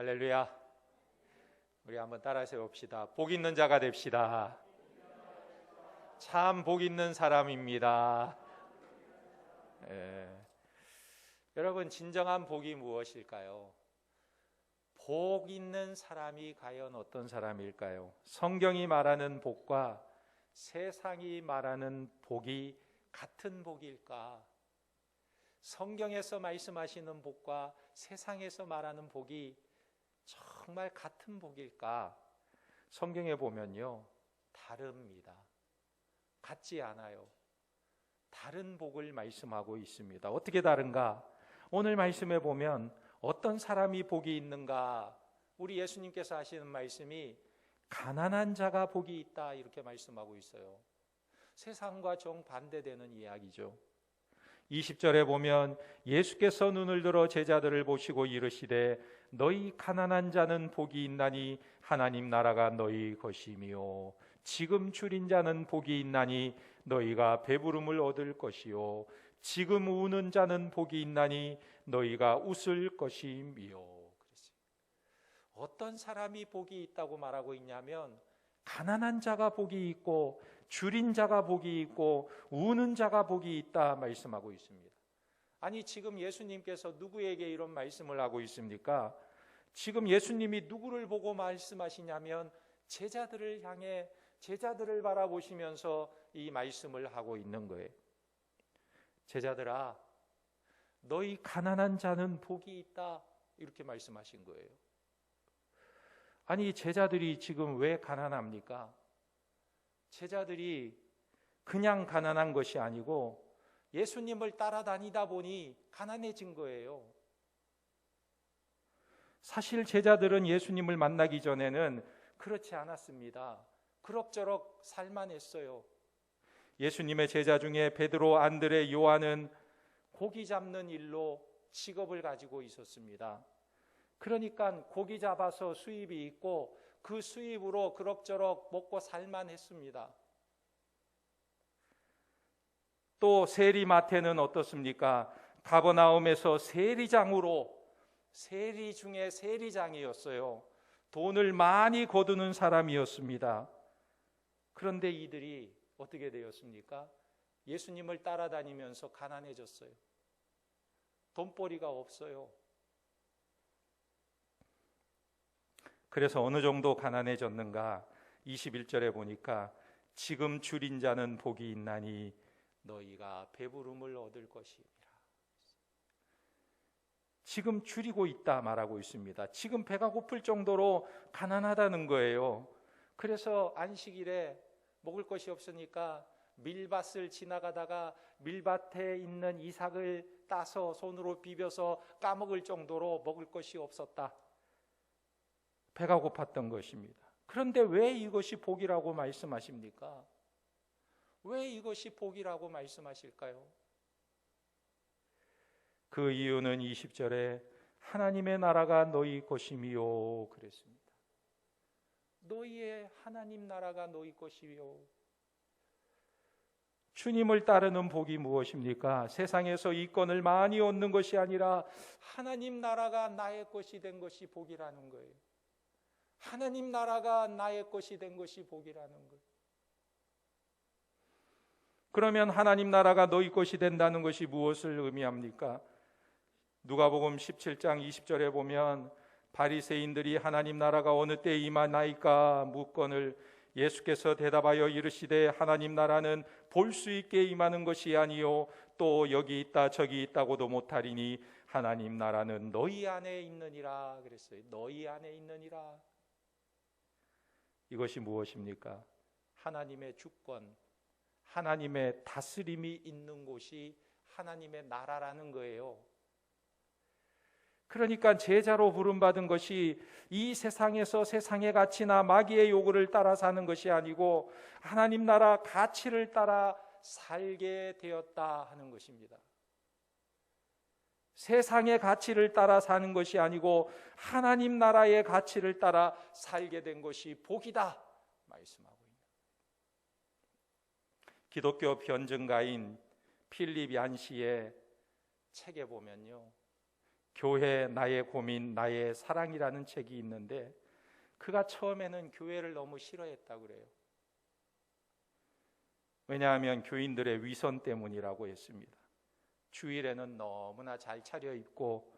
할렐루야. 우리 한번 따라서 봅시다. 복 있는 자가 됩시다. 참 복 있는 사람입니다. 예. 여러분 진정한 복이 무엇일까요? 복 있는 사람이 과연 어떤 사람일까요? 성경이 말하는 복과 세상이 말하는 복이 같은 복일까? 성경에서 말씀하시는 복과 세상에서 말하는 복이 정말 같은 복일까? 성경에 보면요. 다릅니다. 같지 않아요. 다른 복을 말씀하고 있습니다. 어떻게 다른가? 오늘 말씀에 보면 어떤 사람이 복이 있는가? 우리 예수님께서 하시는 말씀이 가난한 자가 복이 있다 이렇게 말씀하고 있어요. 세상과 정반대되는 이야기죠. 20절에 보면 예수께서 눈을 들어 제자들을 보시고 이르시되 너희 가난한 자는 복이 있나니 하나님 나라가 너희 것이며 지금 줄인 자는 복이 있나니 너희가 배부름을 얻을 것이요. 지금 우는 자는 복이 있나니 너희가 웃을 것이며 어떤 사람이 복이 있다고 말하고 있냐면 가난한 자가 복이 있고 줄인 자가 복이 있고 우는 자가 복이 있다 말씀하고 있습니다. 아니 지금 예수님께서 누구에게 이런 말씀을 하고 있습니까? 지금 예수님이 누구를 보고 말씀하시냐면 제자들을 향해 제자들을 바라보시면서 이 말씀을 하고 있는 거예요. 제자들아, 너희 가난한 자는 복이 있다. 이렇게 말씀하신 거예요. 아니, 제자들이 지금 왜 가난합니까? 제자들이 그냥 가난한 것이 아니고 예수님을 따라다니다 보니 가난해진 거예요. 사실 제자들은 예수님을 만나기 전에는 그렇지 않았습니다. 그럭저럭 살만 했어요. 예수님의 제자 중에 베드로, 안드레, 요한은 고기 잡는 일로 직업을 가지고 있었습니다. 그러니까 고기 잡아서 수입이 있고 그 수입으로 그럭저럭 먹고 살만 했습니다. 또 세리마태는 어떻습니까? 가버나움에서 세리장으로 세리 중에 세리장이었어요. 돈을 많이 거두는 사람이었습니다. 그런데 이들이 어떻게 되었습니까? 예수님을 따라다니면서 가난해졌어요. 돈벌이가 없어요. 그래서 어느 정도 가난해졌는가? 21절에 보니까 지금 줄인 자는 복이 있나니 너희가 배부름을 얻을 것이니라. 지금 줄이고 있다 말하고 있습니다. 지금 배가 고플 정도로 가난하다는 거예요. 그래서 안식일에 먹을 것이 없으니까 밀밭을 지나가다가 밀밭에 있는 이삭을 따서 손으로 비벼서 까먹을 정도로 먹을 것이 없었다. 배가 고팠던 것입니다. 그런데 왜 이것이 복이라고 말씀하십니까? 왜 이것이 복이라고 말씀하실까요? 그 이유는 20절에 하나님의 나라가 너희 것이미요 그랬습니다. 너희의 하나님 나라가 너희 것이요. 주님을 따르는 복이 무엇입니까? 세상에서 이권을 많이 얻는 것이 아니라 하나님 나라가 나의 것이 된 것이 복이라는 거예요. 하나님 나라가 나의 것이 된 것이 복이라는 거예요. 그러면 하나님 나라가 너희 것이 된다는 것이 무엇을 의미합니까? 누가복음 17장 20절에 보면 바리새인들이 하나님 나라가 어느 때 임하나이까 묻건을 예수께서 대답하여 이르시되 하나님 나라는 볼 수 있게 임하는 것이 아니요 또 여기 있다 저기 있다고도 못하리니 하나님 나라는 너희 안에 있느니라 그랬어요. 너희 안에 있느니라. 이것이 무엇입니까? 하나님의 주권, 하나님의 다스림이 있는 곳이 하나님의 나라라는 거예요. 그러니까 제자로 부름받은 것이 이 세상에서 세상의 가치나 마귀의 요구를 따라 사는 것이 아니고 하나님 나라 가치를 따라 살게 되었다 하는 것입니다. 세상의 가치를 따라 사는 것이 아니고 하나님 나라의 가치를 따라 살게 된 것이 복이다 말씀하고 있는 기독교 변증가인 필립 얀시의 책에 보면요. 교회 나의 고민 나의 사랑이라는 책이 있는데 그가 처음에는 교회를 너무 싫어했다고 그래요. 왜냐하면 교인들의 위선 때문이라고 했습니다. 주일에는 너무나 잘 차려입고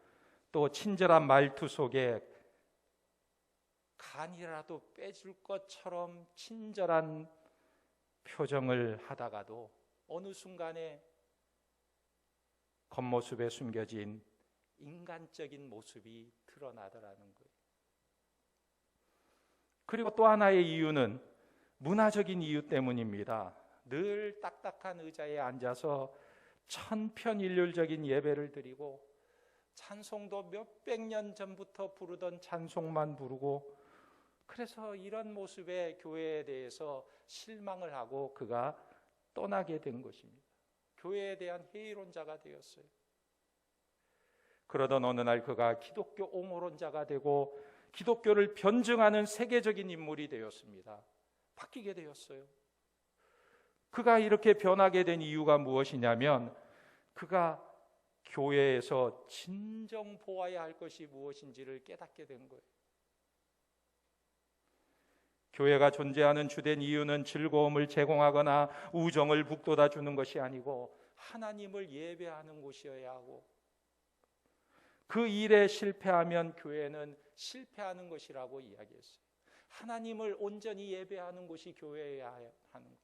또 친절한 말투 속에 간이라도 빼줄 것처럼 친절한 표정을 하다가도 어느 순간에 겉모습에 숨겨진 인간적인 모습이 드러나더라는 거예요. 그리고 또 하나의 이유는 문화적인 이유 때문입니다. 늘 딱딱한 의자에 앉아서 천편일률적인 예배를 드리고 찬송도 몇백 년 전부터 부르던 찬송만 부르고 그래서 이런 모습의 교회에 대해서 실망을 하고 그가 떠나게 된 것입니다. 교회에 대한 회의론자가 되었어요. 그러던 어느 날 그가 기독교 옹호론자가 되고 기독교를 변증하는 세계적인 인물이 되었습니다. 바뀌게 되었어요. 그가 이렇게 변하게 된 이유가 무엇이냐면 그가 교회에서 진정 보아야 할 것이 무엇인지를 깨닫게 된 거예요. 교회가 존재하는 주된 이유는 즐거움을 제공하거나 우정을 북돋아 주는 것이 아니고 하나님을 예배하는 곳이어야 하고 그 일에 실패하면 교회는 실패하는 것이라고 이야기했어요. 하나님을 온전히 예배하는 곳이 교회여야 하는 것.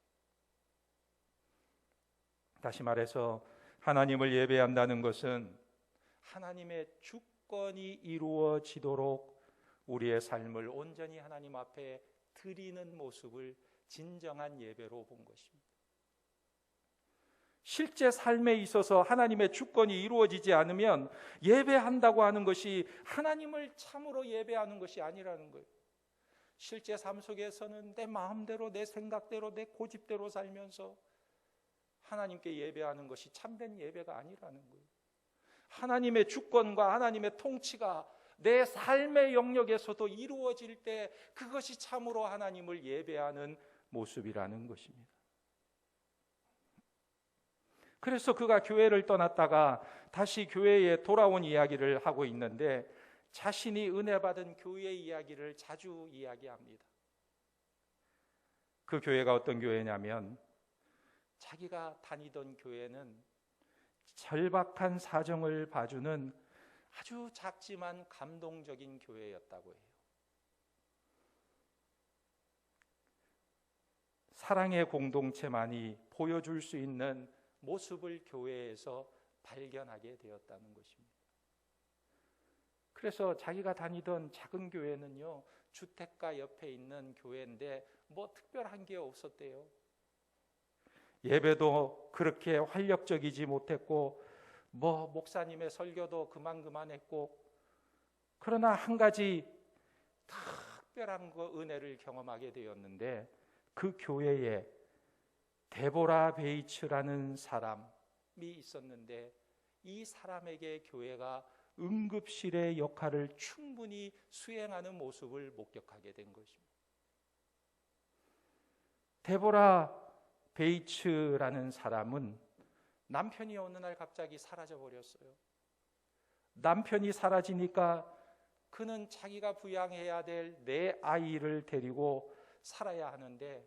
다시 말해서 하나님을 예배한다는 것은 하나님의 주권이 이루어지도록 우리의 삶을 온전히 하나님 앞에 드리는 모습을 진정한 예배로 본 것입니다. 실제 삶에 있어서 하나님의 주권이 이루어지지 않으면 예배한다고 하는 것이 하나님을 참으로 예배하는 것이 아니라는 거예요. 실제 삶 속에서는 내 마음대로, 내 생각대로, 내 고집대로 살면서 하나님께 예배하는 것이 참된 예배가 아니라는 거예요. 하나님의 주권과 하나님의 통치가 내 삶의 영역에서도 이루어질 때 그것이 참으로 하나님을 예배하는 모습이라는 것입니다. 그래서 그가 교회를 떠났다가 다시 교회에 돌아온 이야기를 하고 있는데 자신이 은혜 받은 교회 이야기를 자주 이야기합니다. 그 교회가 어떤 교회냐면 자기가 다니던 교회는 절박한 사정을 봐주는 아주 작지만 감동적인 교회였다고 해요. 사랑의 공동체만이 보여줄 수 있는 모습을 교회에서 발견하게 되었다는 것입니다. 그래서 자기가 다니던 작은 교회는요, 주택가 옆에 있는 교회인데 뭐 특별한 게 없었대요. 예배도 그렇게 활력적이지 못했고, 뭐 목사님의 설교도 그만 그만했고, 그러나 한 가지 특별한 거 은혜를 경험하게 되었는데 그 교회에 데보라 베이츠라는 사람이 있었는데 이 사람에게 교회가 응급실의 역할을 충분히 수행하는 모습을 목격하게 된 것입니다. 데보라 베이츠라는 사람은 남편이 어느 날 갑자기 사라져 버렸어요. 남편이 사라지니까 그는 자기가 부양해야 될 내 아이를 데리고 살아야 하는데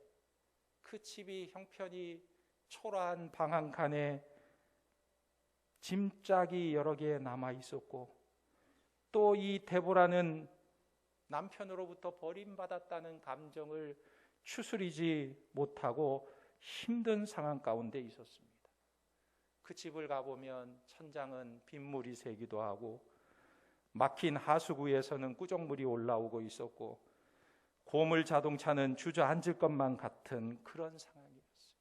그 집이 형편이 초라한 방 한 칸에 짐짝이 여러 개 남아 있었고 또 이 데보라는 남편으로부터 버림받았다는 감정을 추스리지 못하고 힘든 상황 가운데 있었습니다. 그 집을 가보면 천장은 빗물이 새기도 하고 막힌 하수구에서는 꾸정물이 올라오고 있었고 고물 자동차는 주저앉을 것만 같은 그런 상황이었어요.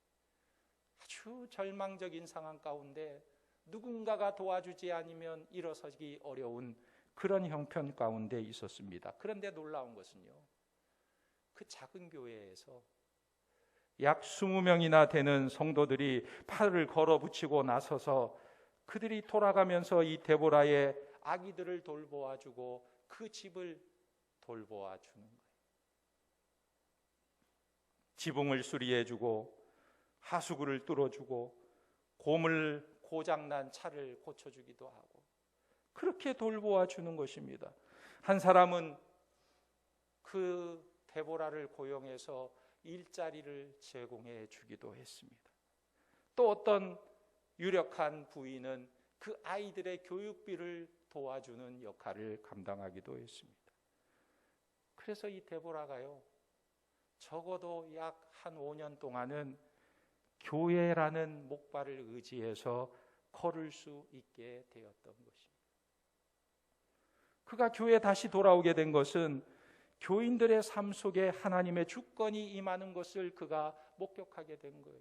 아주 절망적인 상황 가운데 누군가가 도와주지 않으면 일어서기 어려운 그런 형편 가운데 있었습니다. 그런데 놀라운 것은요. 그 작은 교회에서 약 20명이나 되는 성도들이 팔을 걸어 붙이고 나서서 그들이 돌아가면서 이 데보라의 아기들을 돌보아 주고 그 집을 돌보아 주는 거예요. 지붕을 수리해 주고 하수구를 뚫어 주고 고물 고장난 차를 고쳐 주기도 하고 그렇게 돌보아 주는 것입니다. 한 사람은 그 데보라를 고용해서 일자리를 제공해 주기도 했습니다. 또 어떤 유력한 부인은 그 아이들의 교육비를 도와주는 역할을 감당하기도 했습니다. 그래서 이 데보라가요, 적어도 약 한 5년 동안은 교회라는 목발을 의지해서 걸을 수 있게 되었던 것입니다. 그가 교회에 다시 돌아오게 된 것은 교인들의 삶 속에 하나님의 주권이 임하는 것을 그가 목격하게 된 거예요.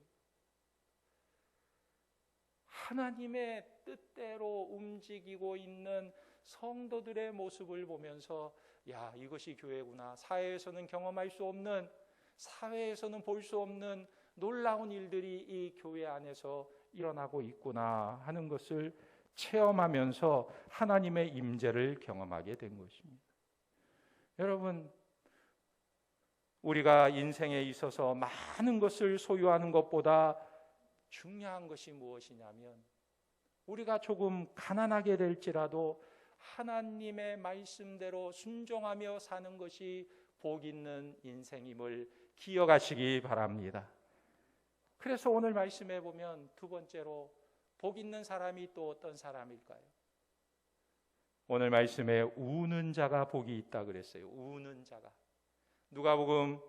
하나님의 뜻대로 움직이고 있는 성도들의 모습을 보면서 야, 이것이 교회구나. 사회에서는 경험할 수 없는 사회에서는 볼 수 없는 놀라운 일들이 이 교회 안에서 일어나고 있구나 하는 것을 체험하면서 하나님의 임재를 경험하게 된 것입니다. 여러분 우리가 인생에 있어서 많은 것을 소유하는 것보다 중요한 것이 무엇이냐면 우리가 조금 가난하게 될지라도 하나님의 말씀대로 순종하며 사는 것이 복 있는 인생임을 기억하시기 바랍니다. 그래서 오늘 말씀해 보면 두 번째로 복 있는 사람이 또 어떤 사람일까요? 오늘 말씀에 우는 자가 복이 있다 그랬어요. 우는 자가. 누가복음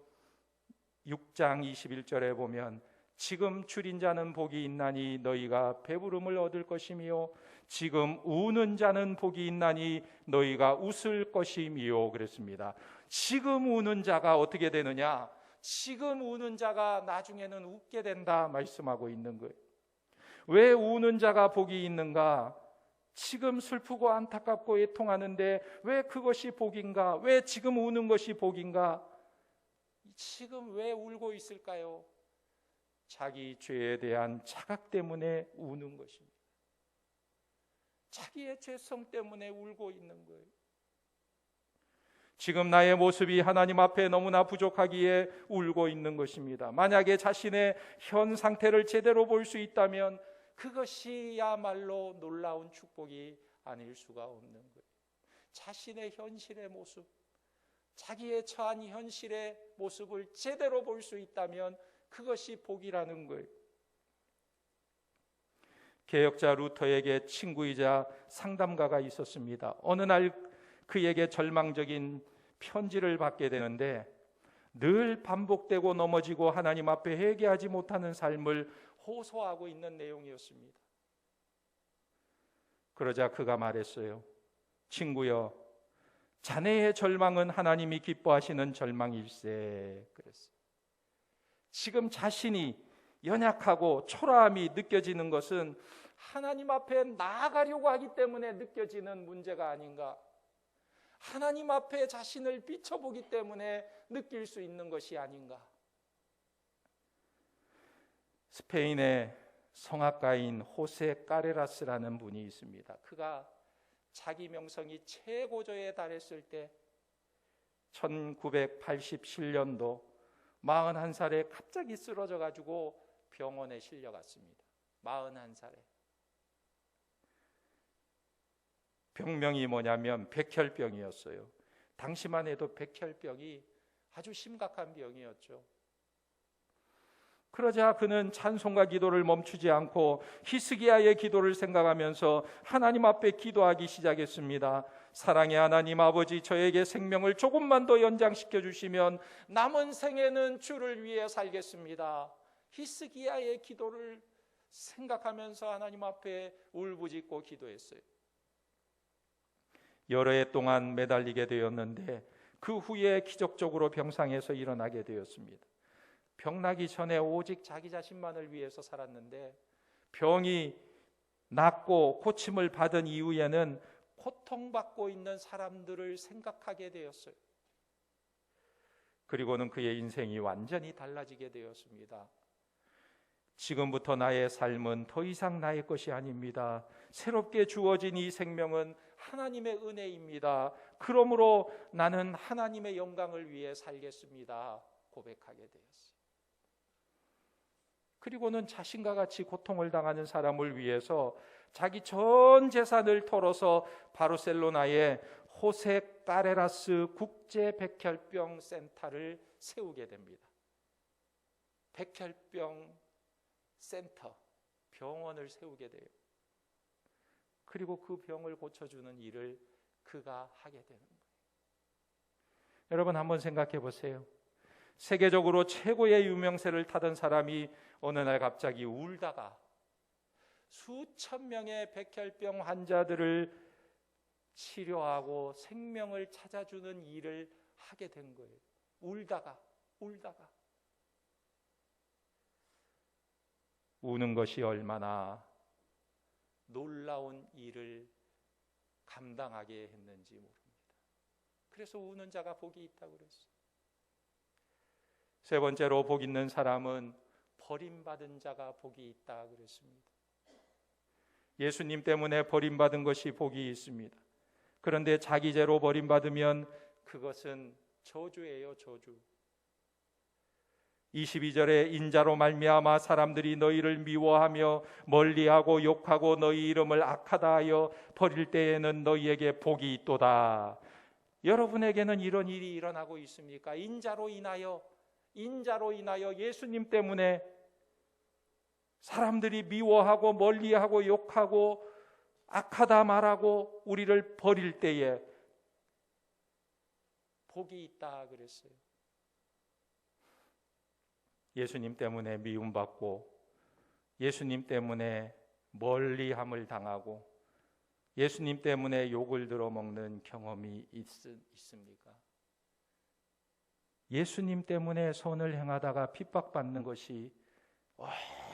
6장 21절에 보면 지금 줄인 자는 복이 있나니 너희가 배부름을 얻을 것이며 지금 우는 자는 복이 있나니 너희가 웃을 것이미요 그랬습니다. 지금 우는 자가 어떻게 되느냐? 지금 우는 자가 나중에는 웃게 된다 말씀하고 있는 거예요. 왜 우는 자가 복이 있는가? 지금 슬프고 안타깝고 애통하는데 왜 그것이 복인가? 왜 지금 우는 것이 복인가? 지금 왜 울고 있을까요? 자기 죄에 대한 자각 때문에 우는 것입니다. 자기의 죄성 때문에 울고 있는 거예요. 지금 나의 모습이 하나님 앞에 너무나 부족하기에 울고 있는 것입니다. 만약에 자신의 현 상태를 제대로 볼 수 있다면 그것이야말로 놀라운 축복이 아닐 수가 없는 거예요. 자신의 현실의 모습, 자기의 처한 현실의 모습을 제대로 볼 수 있다면 그것이 복이라는 거예요. 개혁자 루터에게 친구이자 상담가가 있었습니다. 어느 날 그에게 절망적인 편지를 받게 되는데 늘 반복되고 넘어지고 하나님 앞에 회개하지 못하는 삶을 호소하고 있는 내용이었습니다. 그러자 그가 말했어요. 친구여, 자네의 절망은 하나님이 기뻐하시는 절망일세. 그랬어요. 지금 자신이 연약하고 초라함이 느껴지는 것은 하나님 앞에 나아가려고 하기 때문에 느껴지는 문제가 아닌가. 하나님 앞에 자신을 비춰보기 때문에 느낄 수 있는 것이 아닌가. 스페인의 성악가인 호세 까레라스라는 분이 있습니다. 그가 자기 명성이 최고조에 달했을 때 1987년도 41살에 갑자기 쓰러져 가지고 병원에 실려갔습니다. 41살에. 병명이 뭐냐면 백혈병이었어요. 당시만 해도 백혈병이 아주 심각한 병이었죠. 그러자 그는 찬송과 기도를 멈추지 않고 히스기야의 기도를 생각하면서 하나님 앞에 기도하기 시작했습니다. 사랑의 하나님 아버지 저에게 생명을 조금만 더 연장시켜 주시면 남은 생에는 주를 위해 살겠습니다. 히스기야의 기도를 생각하면서 하나님 앞에 울부짖고 기도했어요. 여러 해 동안 매달리게 되었는데 그 후에 기적적으로 병상에서 일어나게 되었습니다. 병나기 전에 오직 자기 자신만을 위해서 살았는데 병이 낫고 고침을 받은 이후에는 고통받고 있는 사람들을 생각하게 되었어요. 그리고는 그의 인생이 완전히 달라지게 되었습니다. 지금부터 나의 삶은 더 이상 나의 것이 아닙니다. 새롭게 주어진 이 생명은 하나님의 은혜입니다. 그러므로 나는 하나님의 영광을 위해 살겠습니다. 고백하게 되었어요. 그리고는 자신과 같이 고통을 당하는 사람을 위해서 자기 전 재산을 털어서 바르셀로나에 호세 까레라스 국제 백혈병 센터를 세우게 됩니다. 백혈병 센터 병원을 세우게 돼요. 그리고 그 병을 고쳐주는 일을 그가 하게 되는 거예요. 여러분 한번 생각해 보세요. 세계적으로 최고의 유명세를 타던 사람이 어느 날 갑자기 울다가 수천 명의 백혈병 환자들을 치료하고 생명을 찾아주는 일을 하게 된 거예요. 울다가, 울다가. 우는 것이 얼마나 놀라운 일을 감당하게 했는지 모릅니다. 그래서 우는 자가 복이 있다고 그랬어요. 세 번째로 복 있는 사람은 버림받은 자가 복이 있다 그랬습니다. 예수님 때문에 버림받은 것이 복이 있습니다. 그런데 자기 죄로 버림받으면 그것은 저주예요, 저주. 22절에 인자로 말미암아 사람들이 너희를 미워하며 멀리하고 욕하고 너희 이름을 악하다 하여 버릴 때에는 너희에게 복이 있도다. 여러분에게는 이런 일이 일어나고 있습니까? 인자로 인하여 인자로 인하여 예수님 때문에 사람들이 미워하고 멀리하고 욕하고 악하다 말하고 우리를 버릴 때에 복이 있다 그랬어요. 예수님 때문에 미움받고 예수님 때문에 멀리함을 당하고 예수님 때문에 욕을 들어먹는 경험이 있, 있습니까? 예수님 때문에 선을 행하다가 핍박받는 것이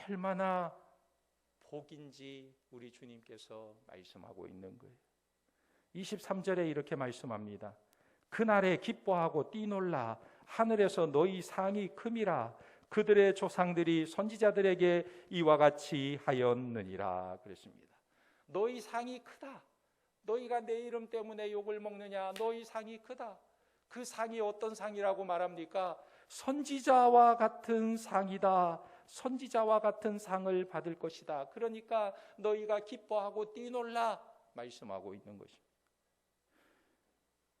얼마나 복인지 우리 주님께서 말씀하고 있는 거예요. 23절에 이렇게 말씀합니다. 그날에 기뻐하고 뛰놀라 하늘에서 너희 상이 큼이라 그들의 조상들이 선지자들에게 이와 같이 하였느니라 그랬습니다. 너희 상이 크다. 너희가 내 이름 때문에 욕을 먹느냐? 너희 상이 크다. 그 상이 어떤 상이라고 말합니까? 선지자와 같은 상이다. 선지자와 같은 상을 받을 것이다. 그러니까 너희가 기뻐하고 뛰놀라 말씀하고 있는 것입니다.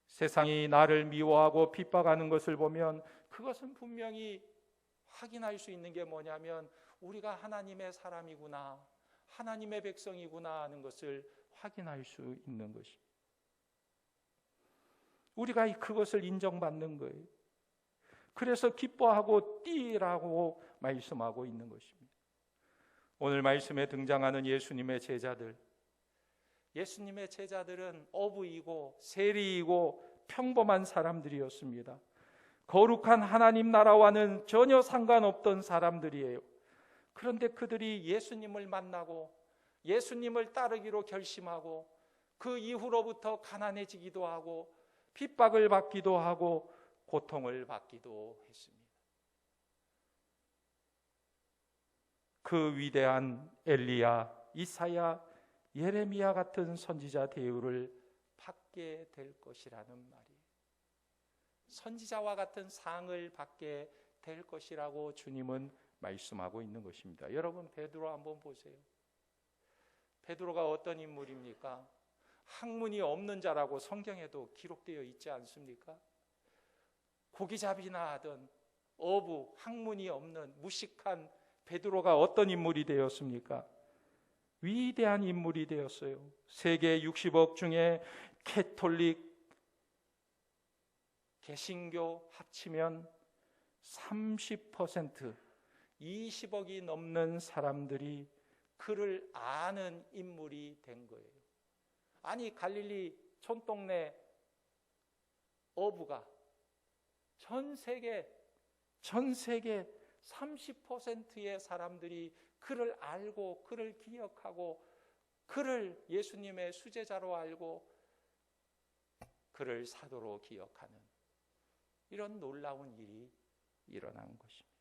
세상이 나를 미워하고 핍박하는 것을 보면 그것은 분명히 확인할 수 있는 게 뭐냐면 우리가 하나님의 사람이구나. 하나님의 백성이구나 하는 것을 확인할 수 있는 것입니다. 우리가 그것을 인정받는 거예요. 그래서 기뻐하고 뛰라고 말씀하고 있는 것입니다. 오늘 말씀에 등장하는 예수님의 제자들, 예수님의 제자들은 어부이고 세리이고 평범한 사람들이었습니다. 거룩한 하나님 나라와는 전혀 상관없던 사람들이에요. 그런데 그들이 예수님을 만나고 예수님을 따르기로 결심하고 그 이후로부터 가난해지기도 하고 핍박을 받기도 하고 고통을 받기도 했습니다. 그 위대한 엘리야, 이사야, 예레미야 같은 선지자 대우를 받게 될 것이라는 말이에요. 선지자와 같은 상을 받게 될 것이라고 주님은 말씀하고 있는 것입니다. 여러분 베드로 한번 보세요. 베드로가 어떤 인물입니까? 학문이 없는 자라고 성경에도 기록되어 있지 않습니까? 고기잡이나 하던 어부, 학문이 없는 무식한 베드로가 어떤 인물이 되었습니까? 위대한 인물이 되었어요. 세계 60억 중에 캐톨릭, 개신교 합치면 30%, 20억이 넘는 사람들이 그를 아는 인물이 된 거예요. 아니 갈릴리 촌동네 어부가 전 세계 전 세계 30%의 사람들이 그를 알고 그를 기억하고 그를 예수님의 수제자로 알고 그를 사도로 기억하는 이런 놀라운 일이 일어난 것입니다.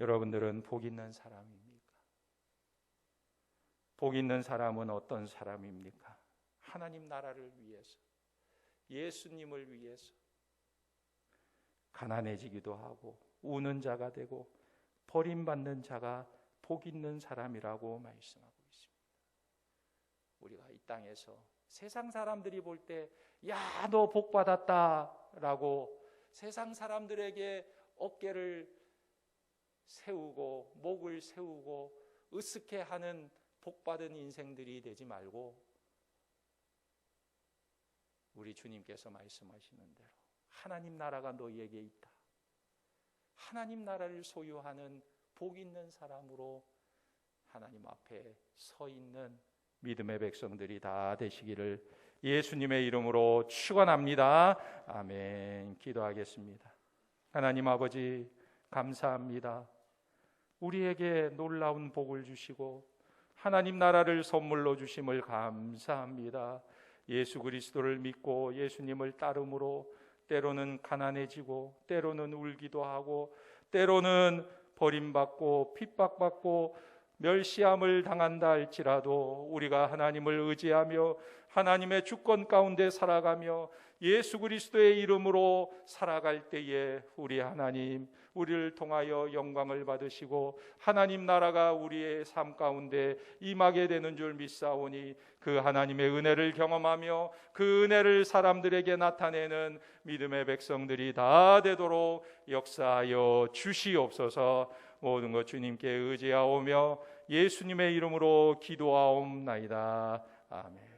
여러분들은 복 있는 사람입니까? 복 있는 사람은 어떤 사람입니까? 하나님 나라를 위해서, 예수님을 위해서 가난해지기도 하고 우는 자가 되고 버림받는 자가 복 있는 사람이라고 말씀하고 있습니다. 우리가 이 땅에서 세상 사람들이 볼 때 야, 너 복 받았다 라고 세상 사람들에게 어깨를 세우고 목을 세우고 으쓱해 하는 복 받은 인생들이 되지 말고 우리 주님께서 말씀하시는 대로 하나님 나라가 너희에게 있다. 하나님 나라를 소유하는 복 있는 사람으로 하나님 앞에 서 있는 믿음의 백성들이 다 되시기를 예수님의 이름으로 축원합니다. 아멘. 기도하겠습니다. 하나님 아버지 감사합니다. 우리에게 놀라운 복을 주시고 하나님 나라를 선물로 주심을 감사합니다. 예수 그리스도를 믿고 예수님을 따름으로 때로는 가난해지고 때로는 울기도 하고 때로는 버림받고 핍박받고 멸시함을 당한다 할지라도 우리가 하나님을 의지하며 하나님의 주권 가운데 살아가며 예수 그리스도의 이름으로 살아갈 때에 우리 하나님 우리를 통하여 영광을 받으시고 하나님 나라가 우리의 삶 가운데 임하게 되는 줄 믿사오니 그 하나님의 은혜를 경험하며 그 은혜를 사람들에게 나타내는 믿음의 백성들이 다 되도록 역사하여 주시옵소서 모든 것 주님께 의지하오며 예수님의 이름으로 기도하옵나이다. 아멘.